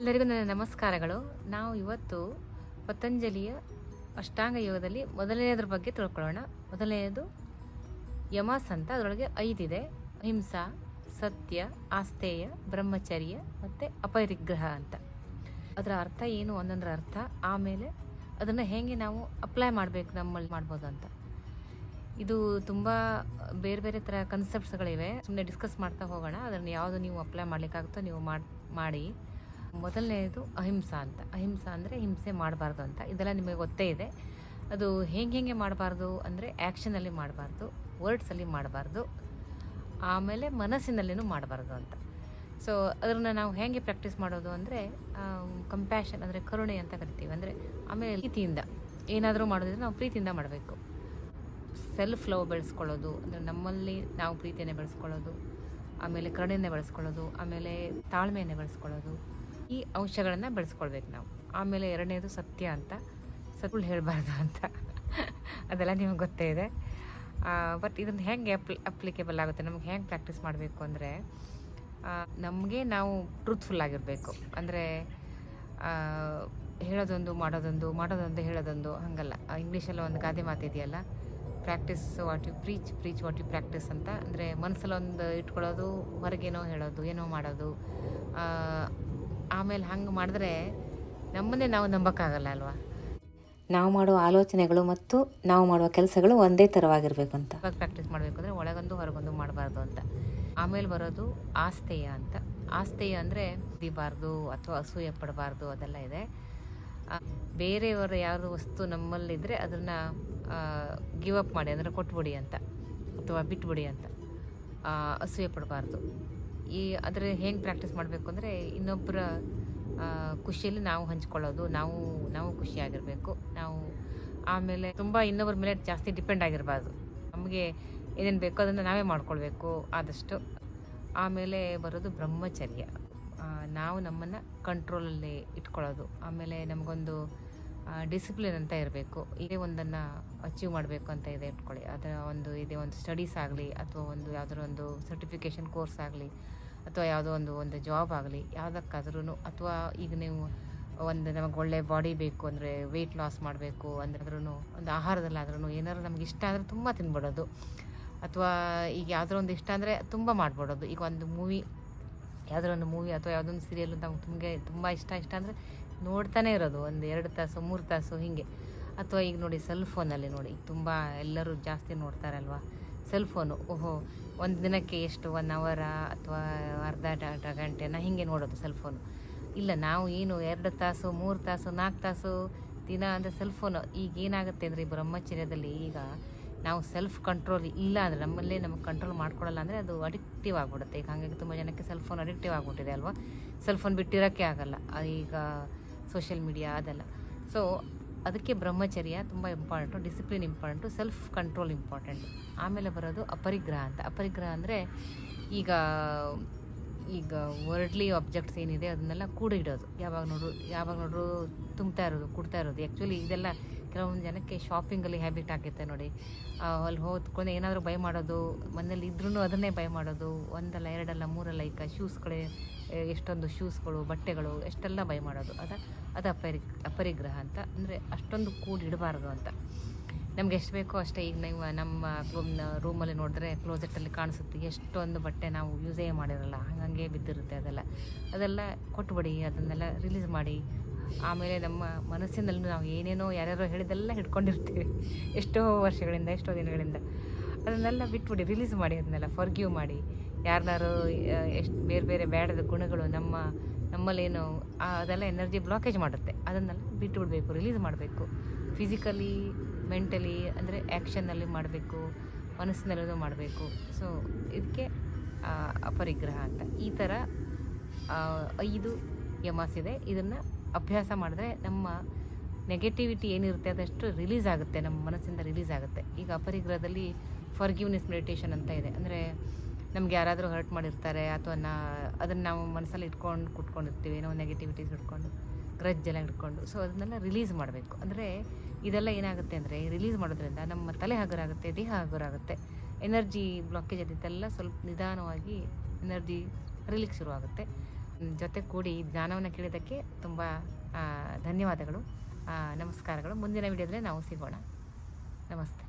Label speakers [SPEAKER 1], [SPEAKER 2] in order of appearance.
[SPEAKER 1] ಎಲ್ಲರಿಗೂ ನನ್ನ ನಮಸ್ಕಾರಗಳು. ನಾವು ಇವತ್ತು ಪತಂಜಲಿಯ ಅಷ್ಟಾಂಗ ಯೋಗದಲ್ಲಿ ಮೊದಲನೆಯದ್ರ ಬಗ್ಗೆ ತಿಳ್ಕೊಳ್ಳೋಣ. ಮೊದಲನೆಯದು ಯಮಸ್ ಅಂತ ಅದರೊಳಗೆ ಐದಿದೆ. ಅಹಿಂಸಾ, ಸತ್ಯ ಆಸ್ತೇಯ ಬ್ರಹ್ಮಚರ್ಯ ಮತ್ತು ಅಪರಿಗ್ರಹ ಅಂತ. ಅದರ ಅರ್ಥ ಏನು ಒಂದೊಂದರ ಅರ್ಥ ಆಮೇಲೆ ಅದನ್ನು ಹೇಗೆ ನಾವು ಅಪ್ಲೈ ಮಾಡಬೇಕು, ನಮ್ಮಲ್ಲಿ ಮಾಡ್ಬೋದು ಅಂತ. ಇದು ತುಂಬ ಬೇರೆ ಬೇರೆ ಥರ ಕನ್ಸೆಪ್ಟ್ಸ್ಗಳಿವೆ ಸುಮ್ಮನೆ ಡಿಸ್ಕಸ್ ಮಾಡ್ತಾ ಹೋಗೋಣ. ಅದನ್ನು ಯಾವುದು ನೀವು ಅಪ್ಲೈ ಮಾಡಲಿಕ್ಕಾಗುತ್ತೋ ನೀವು ಮಾಡಿ ಮಾಡಿ. ಮೊದಲನೇದು ಅಹಿಂಸಾ ಅಂತ. ಅಹಿಂಸಾ ಅಂದರೆ ಹಿಂಸೆ ಮಾಡಬಾರ್ದು ಅಂತ. ಇದೆಲ್ಲ ನಿಮಗೆ ಗೊತ್ತೇ ಇದೆ. ಅದು ಹೆಂಗೆ ಹೆಂಗೆ ಮಾಡಬಾರ್ದು ಅಂದರೆ ಆ್ಯಕ್ಷನಲ್ಲಿ ಮಾಡಬಾರ್ದು ವರ್ಡ್ಸಲ್ಲಿ ಮಾಡಬಾರ್ದು, ಆಮೇಲೆ ಮನಸ್ಸಿನಲ್ಲಿನೂ ಮಾಡಬಾರ್ದು ಅಂತ. ಸೊ ಅದನ್ನು ನಾವು ಹೇಗೆ ಪ್ರಾಕ್ಟೀಸ್ ಮಾಡೋದು ಅಂದರೆ ಕಂಪ್ಯಾಷನ್ ಅಂದರೆ ಕರುಣೆ ಅಂತ ಕರಿತೀವಿ. ಅಂದರೆ ಆಮೇಲೆ ಪ್ರೀತಿಯಿಂದ. ಏನಾದರೂ ಮಾಡೋದಿದ್ರೆ ನಾವು ಪ್ರೀತಿಯಿಂದ ಮಾಡಬೇಕು. ಸೆಲ್ಫ್ ಲವ್ ಬೆಳೆಸ್ಕೊಳ್ಳೋದು. ಅಂದರೆ ನಮ್ಮಲ್ಲಿ ನಾವು ಪ್ರೀತಿಯನ್ನು ಬೆಳೆಸ್ಕೊಳ್ಳೋದು. ಆಮೇಲೆ ಕರುಣೆಯನ್ನು ಬೆಳೆಸ್ಕೊಳ್ಳೋದು. ಆಮೇಲೆ ತಾಳ್ಮೆಯನ್ನು ಬೆಳೆಸ್ಕೊಳ್ಳೋದು. ಈ ಅಂಶಗಳನ್ನು ಬೆಳೆಸ್ಕೊಳ್ಬೇಕು ನಾವು. ಆಮೇಲೆ ಎರಡನೇದು ಸತ್ಯ ಅಂತ. ಸುಳ್ಳು ಹೇಳಬಾರ್ದು ಅಂತ. ಅದೆಲ್ಲ ನಿಮಗೆ ಗೊತ್ತೇ ಇದೆ. ಬಟ್ ಇದನ್ನು ಹೆಂಗೆ ಅಪ್ಲಿ ಅಪ್ಲಿಕೇಬಲ್ ಆಗುತ್ತೆ? ನಮ್ಗೆ ಹೆಂಗೆ ಪ್ರಾಕ್ಟೀಸ್ ಮಾಡಬೇಕು ಅಂದರೆ ನಮಗೆ ನಾವು ಟ್ರೂತ್ಫುಲ್ ಆಗಿರಬೇಕು. ಅಂದರೆ ಹೇಳೋದೊಂದು, ಮಾಡೋದೊಂದು ಮಾಡೋದೊಂದು ಹೇಳೋದೊಂದು ಹಾಗಲ್ಲ. ಇಂಗ್ಲೀಷಲ್ಲಿ ಒಂದು ಗಾದೆ ಮಾತಿದೆಯಲ್ಲ practise what you preach preach what you practise ಅಂತ. ಅಂದರೆ ಮನಸ್ಸಲ್ಲಿ ಒಂದು ಇಟ್ಕೊಳ್ಳೋದು, ಹೊರಗೇನೋ ಹೇಳೋದು, ಏನೋ ಮಾಡೋದು. ಆಮೇಲೆ ಹಂಗೆ ಮಾಡಿದ್ರೆ ನಮ್ಮನ್ನೇ ನಾವು ನಂಬಕ್ಕಾಗಲ್ಲ ಅಲ್ವಾ?
[SPEAKER 2] ನಾವು ಮಾಡುವ ಆಲೋಚನೆಗಳು ಮತ್ತು ನಾವು ಮಾಡುವ ಕೆಲಸಗಳು ಒಂದೇ ಥರವಾಗಿರಬೇಕು ಅಂತ.
[SPEAKER 1] ಇವಾಗ ಪ್ರಾಕ್ಟೀಸ್ ಮಾಡಬೇಕು ಅಂದರೆ ಒಳಗೊಂದು ಹೊರಗೊಂದು ಮಾಡಬಾರ್ದು ಅಂತ. ಆಮೇಲೆ ಬರೋದು ಆಸ್ತೇಯ ಅಂತ. ಆಸ್ತೇಯ ಅಂದರೆ ಬಿಬಾರ್ದು ಅಥವಾ ಅಸೂಯೆ ಪಡಬಾರ್ದು ಅದೆಲ್ಲ ಇದೆ. ಬೇರೆಯವರ ಯಾವುದು ವಸ್ತು ನಮ್ಮಲ್ಲಿದ್ದರೆ ಅದನ್ನು ಗಿವ್ ಅಪ್ ಮಾಡಿ ಅಂದರೆ ಕೊಟ್ಬಿಡಿ ಅಂತ ಅಥವಾ ಬಿಟ್ಬಿಡಿ ಅಂತ. ಅಸೂಯೆ ಪಡಬಾರ್ದು. ಈ ಅದರ ಹೆಂಗೆ ಪ್ರಾಕ್ಟೀಸ್ ಮಾಡಬೇಕು ಅಂದರೆ ಇನ್ನೊಬ್ಬರ ಖುಷಿಯಲ್ಲಿ ನಾವು ಹಂಚ್ಕೊಳ್ಳೋದು, ನಾವು ನಾವು ಖುಷಿಯಾಗಿರಬೇಕು ನಾವು ಆಮೇಲೆ ತುಂಬ ಇನ್ನೊಬ್ಬರ ಮೇಲೆ ಜಾಸ್ತಿ ಡಿಪೆಂಡ್ ಆಗಿರಬಾರ್ದು. ನಮಗೆ ಏನೇನು ಬೇಕೋ ಅದನ್ನು ನಾವೇ ಮಾಡ್ಕೊಳ್ಬೇಕು ಆದಷ್ಟು. ಆಮೇಲೆ ಬರೋದು ಬ್ರಹ್ಮಚರ್ಯ. ನಾವು ನಮ್ಮನ್ನು ಕಂಟ್ರೋಲಲ್ಲಿ ಇಟ್ಕೊಳ್ಳೋದು. ಆಮೇಲೆ ನಮಗೊಂದು ಡಿಸಿಪ್ಲಿನ್ ಅಂತ ಇರಬೇಕು. ಇದೇ ಒಂದನ್ನು ಅಚೀವ್ ಮಾಡಬೇಕು ಅಂತ ಇದೆ ಇಟ್ಕೊಳ್ಳಿ. ಅದರ ಒಂದು, ಇದೇ ಒಂದು ಸ್ಟಡೀಸ್ ಆಗಲಿ, ಅಥವಾ ಒಂದು ಯಾವುದರ ಒಂದು ಸರ್ಟಿಫಿಕೇಷನ್ ಕೋರ್ಸ್ ಆಗಲಿ ಅಥವಾ ಯಾವುದೋ ಒಂದು ಒಂದು ಜಾಬ್ ಆಗಲಿ ಯಾವುದಕ್ಕಾದ್ರೂ ಅಥವಾ ಈಗ ನೀವು ಒಂದು ನಮಗೆ ಒಳ್ಳೆ ಬಾಡಿ ಬೇಕು ಅಂದರೆ ವೆಯ್ಟ್ ಲಾಸ್ ಮಾಡಬೇಕು ಅಂದ್ರೂ ಒಂದು ಆಹಾರದಲ್ಲಾದ್ರೂ ಏನಾದ್ರು ನಮ್ಗೆ ಇಷ್ಟ ಅಂದರೆ ತುಂಬ ತಿನ್ಬಿಡೋದು. ಅಥವಾ ಈಗ ಯಾವುದೋ ಒಂದು ಇಷ್ಟ ಅಂದರೆ ತುಂಬ ಮಾಡ್ಬಿಡೋದು. ಈಗ ಒಂದು ಮೂವಿ ಯಾವುದೋ ಒಂದು ಮೂವಿ ಅಥವಾ ಯಾವುದೊಂದು ಸೀರಿಯಲ್ ನಮ್ಗೆ ತುಂಬ ತುಂಬ ಇಷ್ಟ ಇಷ್ಟ ಅಂದರೆ ನೋಡ್ತಾನೆ ಇರೋದು. ಒಂದು ಎರಡು ತಾಸು, ಮೂರು ತಾಸು ಹೀಗೆ. ಅಥವಾ ಈಗ ನೋಡಿ ಸೆಲ್ ಫೋನಲ್ಲಿ ನೋಡಿ ತುಂಬ ಎಲ್ಲರೂ ಜಾಸ್ತಿ ನೋಡ್ತಾರಲ್ವ? ಸೆಲ್ ಫೋನು ಓಹೋ, ಒಂದು ದಿನಕ್ಕೆ ಎಷ್ಟು ಒನ್ ಅವರ ಅಥವಾ ಅರ್ಧ ಅರ್ಧ ಗಂಟೆನ ಹೀಗೆ ನೋಡೋದು ಸೆಲ್ ಫೋನು ಇಲ್ಲ, ನಾವು ಏನು ಎರಡು ತಾಸು, ಮೂರು ತಾಸು, ನಾಲ್ಕು ತಾಸು ದಿನ ಅಂದರೆ ಸೆಲ್ ಫೋನು ಈಗ ಏನಾಗುತ್ತೆ ಅಂದರೆ ಈ ಬ್ರಹ್ಮಚರ್ಯದಲ್ಲಿ ಈಗ ನಾವು ಸೆಲ್ಫ್ ಕಂಟ್ರೋಲ್ ಇಲ್ಲ ಅಂದರೆ ನಮ್ಮಲ್ಲೇ ನಮಗೆ ಕಂಟ್ರೋಲ್ ಮಾಡ್ಕೊಳ್ಳಲ್ಲ ಅಂದರೆ ಅದು ಅಡಿಕ್ಟಿವ್ ಆಗಿಬಿಡುತ್ತೆ. ಈಗ ಹಾಗಾಗಿ ತುಂಬ ಜನಕ್ಕೆ ಸೆಲ್ ಫೋನ್ ಅಡಿಕ್ಟಿವ್ ಆಗಿಬಿಟ್ಟಿದೆ ಅಲ್ವಾ? ಸೆಲ್ ಫೋನ್ ಬಿಟ್ಟಿರೋಕ್ಕೆ ಆಗಲ್ಲ. ಈಗ ಸೋಷಿಯಲ್ ಮೀಡಿಯಾ ಅದೆಲ್ಲ. ಸೊ ಅದಕ್ಕೆ ಬ್ರಹ್ಮಚರ್ಯ ತುಂಬ important discipline important self control important ಆಮೇಲೆ ಬರೋದು ಅಪರಿಗ್ರಹ ಅಂತ. ಅಪರಿಗ್ರಹ ಅಂದರೆ ಈಗ ಈಗ ವರ್ಡ್ಲಿ ಆಬ್ಜೆಕ್ಟ್ಸ್ ಏನಿದೆ ಅದನ್ನೆಲ್ಲ ಕೂಡಿಡೋದು ಯಾವಾಗ ನೋಡ್ರು ಯಾವಾಗ ನೋಡ್ರು ತುಂಬ್ತಾ ಇರೋದು, ಕೂಡ್ತಾ ಇರೋದು. ಆ್ಯಕ್ಚುಲಿ ಇದೆಲ್ಲ ಕೆಲವೊಂದು ಜನಕ್ಕೆ ಶಾಪಿಂಗಲ್ಲಿ ಹ್ಯಾಬಿಟ್ ಆಗುತ್ತೆ ನೋಡಿ. ಅಲ್ಲಿ ಹೋದ್ಕೊಂಡು ಏನಾದರೂ ಬೈ ಮಾಡೋದು ಮನೇಲಿ ಇದ್ರೂ ಅದನ್ನೇ ಬೈ ಮಾಡೋದು. ಒಂದಲ್ಲ, ಎರಡಲ್ಲ, ಮೂರಲ್ಲ, ಈಗ ಶೂಸ್ಗಳೇ ಎಷ್ಟೊಂದು ಶೂಸ್ಗಳು ಬಟ್ಟೆಗಳು, ಎಷ್ಟೆಲ್ಲ ಬೈ ಮಾಡೋದು. ಅದ ಅದು ಅಪರಿ, ಅಪರಿಗ್ರಹ ಅಂತ. ಅಂದರೆ ಅಷ್ಟೊಂದು ಕೂಡಿಡಬಾರ್ದು ಅಂತ. ನಮ್ಗೆ ಎಷ್ಟು ಬೇಕೋ ಅಷ್ಟೇ ಈಗ ನೀವು ನಮ್ಮ ರೂಮಲ್ಲಿ ನೋಡಿದ್ರೆ ಕ್ಲೋಸೆಟ್ಟಲ್ಲಿ ಕಾಣಿಸುತ್ತೆ. ಎಷ್ಟೊಂದು ಬಟ್ಟೆ ನಾವು ಯೂಸೇ ಮಾಡಿರಲ್ಲ. ಹಂಗಂಗೆ ಬಿದ್ದಿರುತ್ತೆ ಅದೆಲ್ಲ. ಅದೆಲ್ಲ ಕೊಟ್ಬಿಡಿ, ಅದನ್ನೆಲ್ಲ ರಿಲೀಸ್ ಮಾಡಿ. ಆಮೇಲೆ ನಮ್ಮ ಮನಸ್ಸಿನಲ್ಲಿ ನಾವು ಏನೇನೋ ಯಾರ್ಯಾರೋ ಹೇಳಿದೆಲ್ಲ ಹಿಡ್ಕೊಂಡಿರ್ತೀವಿ. ಎಷ್ಟೋ ವರ್ಷಗಳಿಂದ, ಎಷ್ಟೋ ದಿನಗಳಿಂದ. ಅದನ್ನೆಲ್ಲ ಬಿಟ್ಬಿಡಿ ರಿಲೀಸ್ ಮಾಡಿ ಅದನ್ನೆಲ್ಲ. ಫರ್ಗ್ಯೂ ಮಾಡಿ. ಯಾರನ್ನಾರು ಎಷ್ಟು ಬೇರೆ ಬೇರೆ ಬೇಡದ ಗುಣಗಳು ನಮ್ಮ ನಮ್ಮಲ್ಲೇನು ಅದೆಲ್ಲ ಎನರ್ಜಿ ಬ್ಲಾಕೇಜ್ ಮಾಡುತ್ತೆ. ಅದನ್ನೆಲ್ಲ ಬಿಟ್ಟು ಬಿಡಬೇಕು ರಿಲೀಸ್ ಮಾಡಬೇಕು. ಫಿಸಿಕಲಿ ಮೆಂಟಲಿ ಅಂದರೆ ಆ್ಯಕ್ಷನ್ನಲ್ಲಿ ಮಾಡಬೇಕು ಮನಸ್ಸಿನಲ್ಲೂ ಮಾಡಬೇಕು. ಸೊ ಇದಕ್ಕೆ ಅಪರಿಗ್ರಹ ಅಂತ. ಈ ಥರ ಐದು ಯಮಾಸ್ ಇದೆ. ಇದನ್ನು ಅಭ್ಯಾಸ ಮಾಡಿದ್ರೆ ನಮ್ಮ ನೆಗೆಟಿವಿಟಿ ಏನಿರುತ್ತೆ, ಅದಷ್ಟು ರಿಲೀಸ್ ಆಗುತ್ತೆ. ನಮ್ಮ ಮನಸ್ಸಿಂದ ರಿಲೀಸ್ ಆಗುತ್ತೆ. ಈಗ ಅಪರಿಗ್ರಹದಲ್ಲಿ ಫರ್ಗಿವ್ನೆಸ್ ಮೆಡಿಟೇಷನ್ ಅಂತ ಇದೆ. ಅಂದರೆ ನಮ್ಗೆ ಯಾರಾದರೂ ಹರ್ಟ್ ಮಾಡಿರ್ತಾರೆ ಅಥವಾ ನಾ, ಅದನ್ನು ನಾವು ಮನಸ್ಸಲ್ಲಿ ಇಟ್ಕೊಂಡು ಕುಟ್ಕೊಂಡಿರ್ತೀವಿ ಏನೋ ನೆಗೆಟಿವಿಟೀಸ್ ಇಟ್ಕೊಂಡು ಗ್ರಜ್ ಎಲ್ಲ ಹಿಡ್ಕೊಂಡು ಸೊ ಅದನ್ನೆಲ್ಲ ರಿಲೀಸ್ ಮಾಡಬೇಕು. ಅಂದರೆ ಇದೆಲ್ಲ ಏನಾಗುತ್ತೆ ಅಂದರೆ ರಿಲೀಸ್ ಮಾಡೋದ್ರಿಂದ ನಮ್ಮ ತಲೆ ಹಗುರಾಗುತ್ತೆ, ದೇಹ ಹಗುರಾಗುತ್ತೆ. ಎನರ್ಜಿ ಬ್ಲಾಕೇಜ್ ಅದಿದ್ದೆಲ್ಲ ಸ್ವಲ್ಪ ನಿಧಾನವಾಗಿ ಎನರ್ಜಿ ಹರಿಲಿಕ್ಕೆ ಶುರುವಾಗುತ್ತೆ. ಜೊತೆ ಕೂಡಿ ಜ್ಞಾನವನ್ನು ಕೇಳಿದ್ದಕ್ಕೆ ತುಂಬ ಧನ್ಯವಾದಗಳು. ನಮಸ್ಕಾರಗಳು. ಮುಂದಿನ ವಿಡಿಯೋದಲ್ಲಿ ನಾವು ಸಿಗೋಣ. ನಮಸ್ತೆ.